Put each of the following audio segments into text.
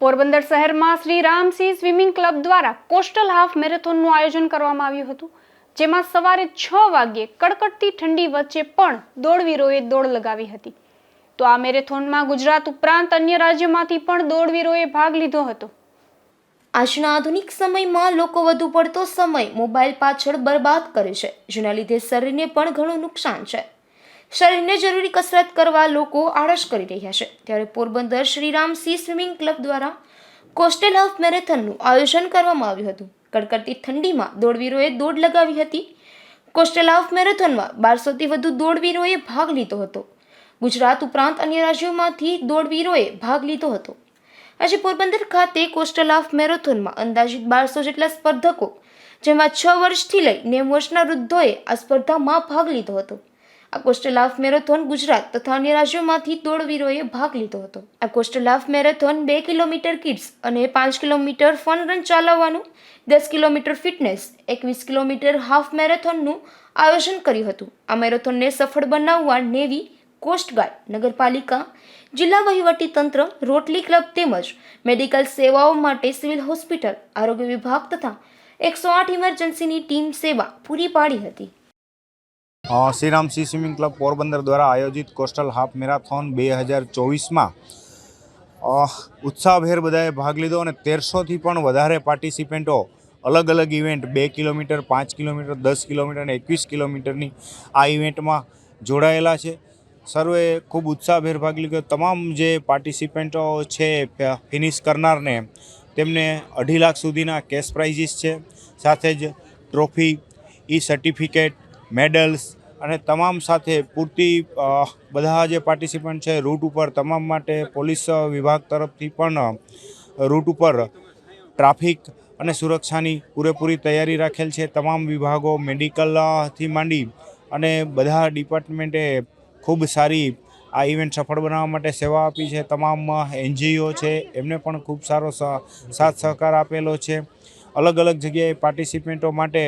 પોરબંદર શહેરમાં Shri Ramsinh swimming club દ્વારા coastal half મેરેથોનનું આયોજન કરવામાં આવ્યું હતું, જેમાં સવારે છ વાગ્યે કડકડતી ઠંડી વચ્ચે પણ દોડવીરોએ દોડ લગાવી હતી. તો આ મેરેથોનમાં ગુજરાત ઉપરાંત અન્ય રાજ્યોમાંથી પણ દોડવીરોએ ભાગ લીધો હતો. આજના આધુનિક સમયમાં લોકો વધુ પડતો સમય મોબાઈલ પાછળ બરબાદ કરે છે, જેના લીધે શરીરને પણ ઘણું નુકસાન છે. શરીરને જરૂરી કસરત કરવા લોકો આળસ કરી રહ્યા છે. ત્યારે Porbandar Shriram sea swimming club દ્વારા કોસ્ટલ હાફ મેરેથોનનું આયોજન કરવામાં આવ્યું હતું. કડકડતી ઠંડીમાં દોડવીરોએ દોડ લગાવી હતી. કોસ્ટલ હાફ મેરેથોનમાં બારસોથી વધુ દોડવીરોએ ભાગ લીધો હતો. ગુજરાત ઉપરાંત અન્ય રાજ્યોમાંથી દોડવીરોએ ભાગ લીધો હતો. આજે પોરબંદર ખાતે કોસ્ટલ હાફ મેરેથોનમાં અંદાજિત બારસો જેટલા સ્પર્ધકો, જેમાં છ વર્ષથી લઈ નેવું વર્ષના વૃદ્ધોએ આ સ્પર્ધામાં ભાગ લીધો હતો. આ કોસ્ટલ હાફ મેરેથોન ગુજરાત તથા અન્ય રાજ્યોમાંથી દોડવીરોએ ભાગ લીધો હતો. આ કોસ્ટલ હાફ મેરેથોન બે કિલોમીટર કિડ્સ અને પાંચ કિલોમીટર ફન રન ચાલવવાનું, દસ કિલોમીટર ફિટનેસ, એકવીસ કિલોમીટર હાફ મેરેથોનનું આયોજન કર્યું હતું. આ મેરેથોનને સફળ બનાવવા નેવી કોસ્ટગાર્ડ નગરપાલિકા, જિલ્લા વહીવટી તંત્ર, રોટલી ક્લબ તેમજ મેડિકલ સેવાઓ માટે સિવિલ હોસ્પિટલ, આરોગ્ય વિભાગ તથા એકસો આઠ ઇમરજન્સીની ટીમ સેવા પૂરી પાડી હતી. Shriram sea swimming club Porbandar દ્વારા આયોજિત કોસ્ટલ હાફ મેરાથોન બે હજાર ચોવીસમાં ઉત્સાહભેર બધાએ ભાગ લીધો અને તેરસોથી પણ વધારે પાર્ટિસિપેન્ટો, અલગ અલગ ઇવેન્ટ, બે કિલોમીટર, પાંચ કિલોમીટર, દસ કિલોમીટર અને એકવીસ કિલોમીટરની આ ઇવેન્ટમાં જોડાયેલા છે. સર્વે ખૂબ ઉત્સાહભેર ભાગ લીધો. તમામ જે પાર્ટિસિપેન્ટો છે ફિનિશ કરનારને તેમને અઢી લાખ સુધીના કેશ પ્રાઇઝીસ છે. સાથે જ ટ્રોફી, ઈ સર્ટિફિકેટ મેડલ્સ અને તમામ સાથે પૂરતી બધા જે પાર્ટિસિપન્ટ છે રૂટ ઉપર તમામ માટે પોલીસ વિભાગ તરફથી પણ રૂટ ઉપર ટ્રાફિક અને સુરક્ષાની પૂરેપૂરી તૈયારી રાખેલ છે. તમામ વિભાગો મેડિકલથી માંડી અને બધા ડિપાર્ટમેન્ટે ખૂબ સારી આ ઇવેન્ટ સફળ બનાવવા માટે સેવા આપી છે. તમામ એનજીઓ છે, એમને પણ ખૂબ સારો સાથ સહકાર આપેલો છે. અલગ અલગ જગ્યાએ પાર્ટિસિપેન્ટો માટે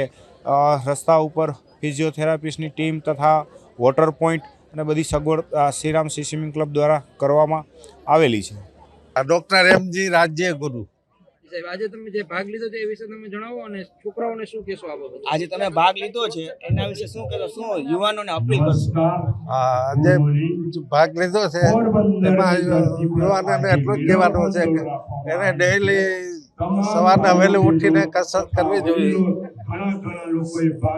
રસ્તા ઉપર ફિઝિયોથેરાપિસ્ટની ટીમ તથા વોટર પોઈન્ટ અને બધી સગવડ શ્રીરામ સી સ્વિમિંગ ક્લબ દ્વારા કરવામાં આવેલી છે. ડૉક્ટર એમજી રાજ્ય ગુરુ. સાહેબ આજે તમે જે ભાગ લીધો છે એ વિશે તમે જણાવો અને છોકરાઓને શું કહેશો આ બાબતે? આજે તમે ભાગ લીધો છે એના વિશે શું કહેશો? શું યુવાનોને અપીલ કરશો? આજે ભાગ લીધો છે એમાં યુવાનોને એટલું જ કહેવાનું છે કે એને ડેઈલી સવારના વહેલી ઉઠીને કસરત કરવી જોઈએ.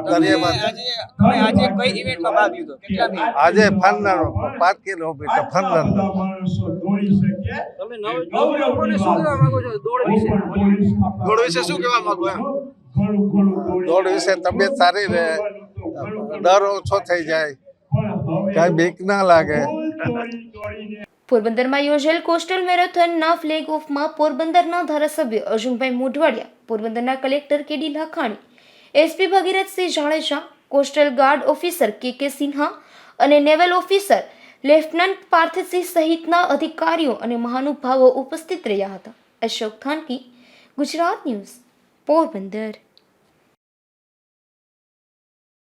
તમે આજે તમે આજે કઈ ઇવેન્ટમાં ભાગ લીધો? કેટલા મી આજે ફનર પાંચ કિલોમીટર ફનર તમે નવ નવ લોકોને શું કહેવા માંગો છો? દોડ વિશે. દોડ વિશે શું કહેવા માંગો એમ? દોડ વિશે તબિયત સારી રહે. ડર ઓછો થઈ જાય. કાંઈ બીક ના લાગે. પોરબંદરમાં યોજેલ કોસ્ટલ મેરેથોનના ફ્લેગ ઓફમાં પોરબંદરના ધારાસભ્ય અર્જુનભાઈ મોઢવાડિયા પોરબંદરના collector KD Lakhani SP Bhagirathsinh Jadeja coastal guard officer K K Sinha અને નેવલ ઓફિસર લેફ્ટનન્ટ પાર્થસિંહ સહિતના અધિકારીઓ અને મહાનુભાવો ઉપસ્થિત રહ્યા હતા. અશોક થાનકી ગુજરાત ન્યૂઝ પોરબંદર.